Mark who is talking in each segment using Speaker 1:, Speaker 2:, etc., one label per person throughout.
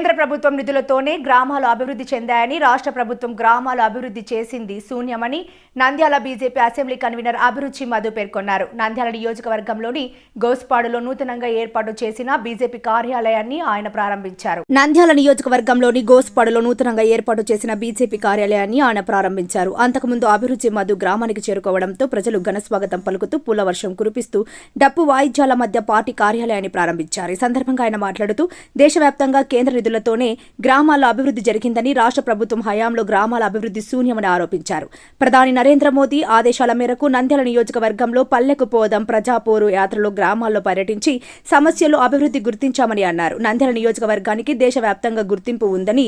Speaker 1: కేంద్ర ప్రభుత్వం నిధులతోనే గ్రామాలు అభివృద్ధి చెందాయని రాష్ట్ర ప్రభుత్వం గ్రామాలు అభివృద్ధి చేసింది శూన్యమని Nandyal BJP assembly convener Abhiruchi Madhu పేర్కొన్నారు. నంద్యాల నియోజకవర్గంలోని గోస్పాడులో నూతనంగా ఏర్పాటు చేసిన బీజేపీ కార్యాలయాన్ని ఆయన ప్రారంభించారు. నంద్యాల నియోజకవర్గంలోని గోస్పాడులో నూతనంగా ఏర్పాటు చేసిన బీజేపీ కార్యాలయాన్ని ఆయన ప్రారంభించారు. అంతకుముందు అభిరుచి మధు గ్రామానికి చేరుకోవడంతో ప్రజలు ఘనస్వాగతం పలుకుతూ పూలవర్షం కురిపిస్తూ డప్పు వాయిద్యాల మధ్య పార్టీ కార్యాలయాన్ని ప్రారంభించారు. ఈ సందర్భంగా ఆయన మాట్లాడుతూ దేశవ్యాప్తంగా కేంద్ర నిధులతోనే గ్రామాల అభివృద్ధి జరిగిందని రాష్ట్ర ప్రభుత్వం హయాంలో గ్రామాల అభివృద్ధి శూన్యమని ఆరోపించారు. ప్రధాని నరేంద్ర మోదీ ఆదేశాల మేరకు నంద్యాల నియోజకవర్గంలో పల్లెకు పోదాం ప్రజాపోరు యాత్రలో గ్రామాల్లో పర్యటించి సమస్యలు అభివృద్ధి గుర్తించామని అన్నారు. నంద్యాల నియోజకవర్గానికి దేశవ్యాప్తంగా గుర్తింపు ఉందని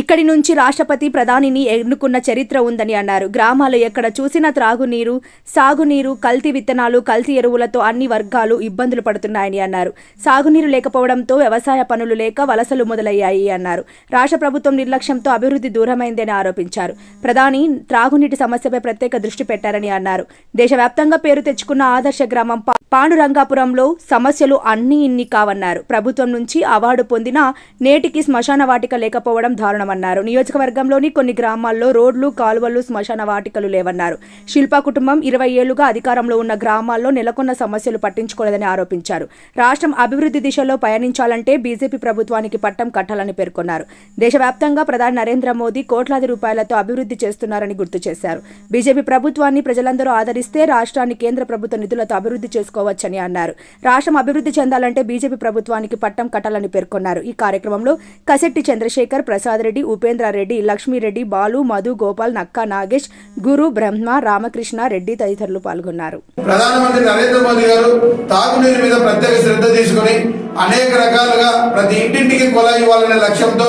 Speaker 1: ఇక్కడి నుంచి రాష్ట్రపతి ప్రధానిని ఎన్నుకున్న చరిత్ర ఉందని అన్నారు. గ్రామాలు ఎక్కడ చూసినా త్రాగునీరు సాగునీరు కల్తీ విత్తనాలు కల్తీ ఎరువులతో అన్ని వర్గాలు ఇబ్బందులు పడుతున్నాయని అన్నారు. సాగునీరు లేకపోవడంతో వ్యవసాయ పనులు లేక వలసలు మొదలయ్యాయి అన్నారు. రాష్ట్ర ప్రభుత్వం నిర్లక్ష్యంతో అభివృద్ధి దూరమైందని ఆరోపించారు. ప్రధాని త్రాగునీటి సమస్యపై ప్రత్యేక దృష్టి పెట్టారని అన్నారు. దేశవ్యాప్తంగా పేరు తెచ్చుకున్న ఆదర్శ గ్రామం పాండురంగాపురంలో సమస్యలు అన్ని ఇన్ని కావన్నారు. ప్రభుత్వం నుంచి అవార్డు పొందిన నేటికి శ్మశాన వాటిక లేకపోవడం దారుణమన్నారు. నియోజకవర్గంలోని కొన్ని గ్రామాల్లో రోడ్లు కాలువలు శ్మశాన వాటికలు లేవన్నారు. శిల్పా కుటుంబం ఇరవై ఏళ్ళుగా అధికారంలో ఉన్న గ్రామాల్లో నెలకొన్న సమస్యలు పట్టించుకోలేదని ఆరోపించారు. రాష్ట్రం అభివృద్ధి దిశలో పయనించాలంటే బీజేపీ ప్రభుత్వానికి పట్టం కట్టాలని పేర్కొన్నారు. దేశవ్యాప్తంగా ప్రధాని నరేంద్ర మోదీ కోట్లాది రూపాయలతో అభివృద్ధి చేస్తున్నారని గుర్తు చేశారు. బీజేపీ ప్రభుత్వాన్ని ప్రజలందరూ ఆదరిస్తే రాష్ట్రాన్ని కేంద్ర ప్రభుత్వ నిధులతో అభివృద్ధి చేసుకోవచ్చని అన్నారు. రాష్ట్రం అభివృద్ధి చెందాలంటే బీజేపీ ప్రభుత్వానికి పట్టం కట్టాలని పేర్కొన్నారు. ఈ కార్యక్రమంలో కసెట్టి చంద్రశేఖర్ ప్రసాద్ రెడ్డి ఉపేంద్రారెడ్డి లక్ష్మీరెడ్డి బాలు మధు గోపాల్ నక్కా నాగేష్ గురు బ్రహ్మ రామకృష్ణ రెడ్డి తదితరులు పాల్గొన్నారు.
Speaker 2: ప్రధానమంత్రి నరేంద్ర మోదీ గారు తాగునీరు మీద ప్రత్యేక శ్రద్ధ తీసుకుని అనేక రకాలుగా ప్రతి ఇంటింటికి కొలాయి ఇవ్వాలనే లక్ష్యంతో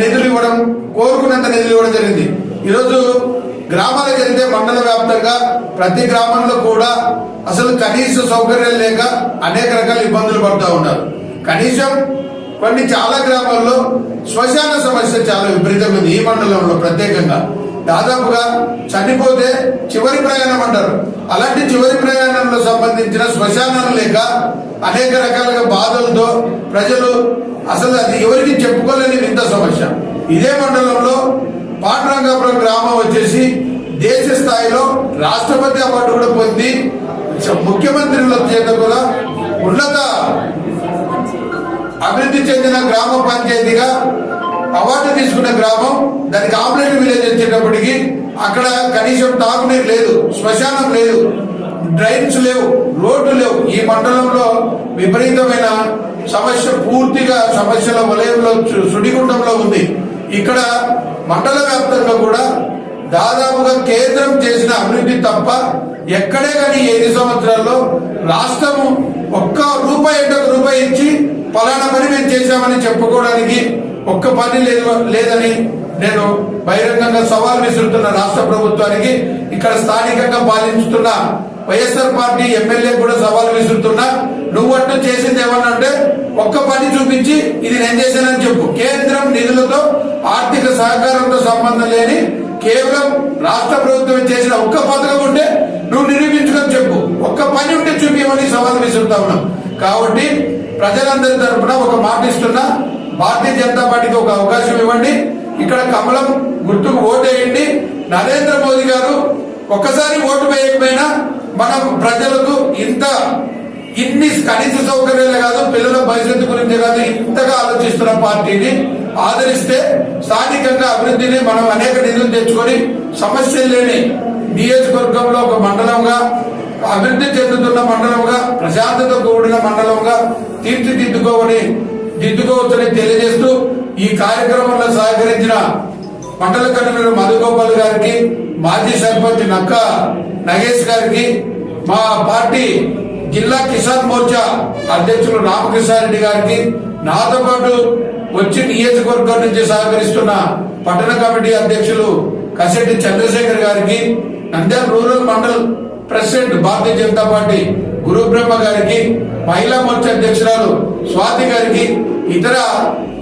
Speaker 2: నిధులు ఇవ్వడం కోరుకున్నంత నిధులు ఇవ్వడం జరిగింది. ఈరోజు గ్రామాలకు వెళ్తే మండల వ్యాప్తంగా ప్రతి గ్రామంలో కూడా అసలు కనీస సౌకర్యాలు లేక అనేక రకాల ఇబ్బందులు పడుతూ ఉన్నారు. కనీసం కొన్ని చాలా గ్రామాల్లో శ్మశాన సమస్య చాలా విపరీతంగా ఉంది ఈ మండలంలో ప్రత్యేకంగా. దాదాపుగా చనిపోతే చివరి ప్రయాణం అంటారు. అలాంటి చివరి ప్రయాణంలో సంబంధించిన శ్మశానం లేక అనేక రకాలుగా బాధలతో ప్రజలు అసలు అది ఎవరికి చెప్పుకోలేని వింత సమస్య. ఇదే మండలంలో పాండురంగాపురం గ్రామం వచ్చేసి దేశ స్థాయిలో రాష్ట్రపతి అవార్డు కూడా పొంది ముఖ్యమంత్రుల చేత కూడా ఉన్నత అభివృద్ధి చెందిన గ్రామ పంచాయతీగా అవార్డు తీసుకున్న గ్రామం దానికి ఆమ్లెట్ విలేజ్ వచ్చేటప్పటికి అక్కడ కనీసం తాగునీరు లేదు శ్మశానం లేదు డ్రైన్స్ లేవు రోడ్లు లేవు. ఈ మండలంలో విపరీతమైన సమస్య పూర్తిగా సమస్యల వలయంలో సుడిగుండంలో ఉంది. ఇక్కడ మండల వ్యాప్తంగా కూడా దాదాపుగా కేంద్రం చేసిన అభివృద్ధి తప్ప ఎక్కడే కానీ ఏడు సంవత్సరాల్లో రాష్ట్రము ఒక్క రూపాయి అంటే ఒక రూపాయి ఇచ్చి పలానా పని మేము చేశామని చెప్పుకోవడానికి ఒక్క పని లేదు లేదని నేను బహిరంగంగా సవాల్ విసురుతున్న రాష్ట్ర ప్రభుత్వానికి ఇక్కడ స్థానికంగా పాలించుతున్న వైఎస్ఆర్ పార్టీ ఎమ్మెల్యే కూడా సవాల్ విసురుతున్నా నువ్వట్టు చేసింది ఏమన్నా అంటే ఒక్క పని చూపించి ఇది నేను చేశానని చెప్పు. కేంద్రం నిధులతో ఆర్థిక సహకారంతో సంబంధం లేని కేవలం రాష్ట్ర ప్రభుత్వం చేసిన ఒక్క పథకం ఉంటే నువ్వు నిరూపించుకొని చెప్పు. ఒక్క పని ఉంటే చూపించమని సవాల్ విసురుతా ఉన్నాం. కాబట్టి ప్రజలందరి తరఫున ఒక మాట ఇస్తున్నా. భారతీయ జనతా పార్టీకి ఒక అవకాశం ఇవ్వండి. ఇక్కడ కమలం గుర్తుకు ఓటేయండి. నరేంద్ర మోదీ గారు ఒక్కసారి ఓటు వేయకపోయినా మనం ప్రజలకు ఇంత ఇన్ని కనీస సౌకర్యాలు కాదు పిల్లల భవిష్యత్తు గురించి కాదు ఇంతగా ఆలోచిస్తున్న పార్టీని ఆదరిస్తే స్థానికంగా అభివృద్ధిని మనం అనేక నిధులు తెచ్చుకొని సమస్యలు లేని నియోజకవర్గంలో ఒక మండలంగా అభివృద్ధి చెందుతున్న మండలంగా ప్రశాంతత కూడిన మండలంగా తీర్చిదిద్దుకోవని దిద్దుకోవచ్చని తెలియజేస్తూ ఈ కార్యక్రమంలో సహకరించిన మండల కన్వీనర్ మధుగోపాల్ గారికి మాజీ సర్పంచ్ నక్క నగేష్ గారికి మా పార్టీ జిల్లా కిసాన్ మోర్చా అధ్యక్షులు రామకృష్ణారెడ్డి గారికి నాతో పాటు వచ్చి నియోజకవర్గం నుంచి సహకరిస్తున్న పట్టణ కమిటీ అధ్యక్షులు కసెట్టి చంద్రశేఖర్ గారికి Nandyal rural mandal president Bharatiya Janata Party Guru Brahma గారికి మహిళా మోర్చా అధ్యక్షురాలు స్వాతి గారికి ఇతర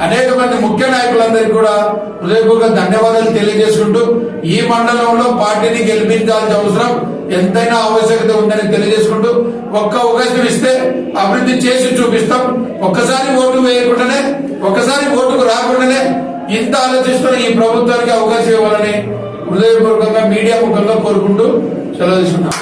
Speaker 2: అనేక మంది ముఖ్య నాయకులందరికీ కూడా హృదయపూర్వక ధన్యవాదాలు తెలియజేసుకుంటూ ఈ మండలంలో పార్టీని గెలిపించాల్సిన అవసరం ఎంతైనా ఆవశ్యకత ఉందని తెలియజేసుకుంటూ ఒక్క అవకాశం ఇస్తే అభివృద్ధి చేసి చూపిస్తాం. ఒక్కసారి ఓటు వేయకుండానే ఒకసారి ఓటుకు రాకుండానే ఇంత ఆలోచిస్తున్న ఈ ప్రభుత్వానికి అవకాశం ఇవ్వాలని హృదయపూర్వకంగా మీడియా ముఖంగా కోరుకుంటూ సెలవు తీసుకున్నాం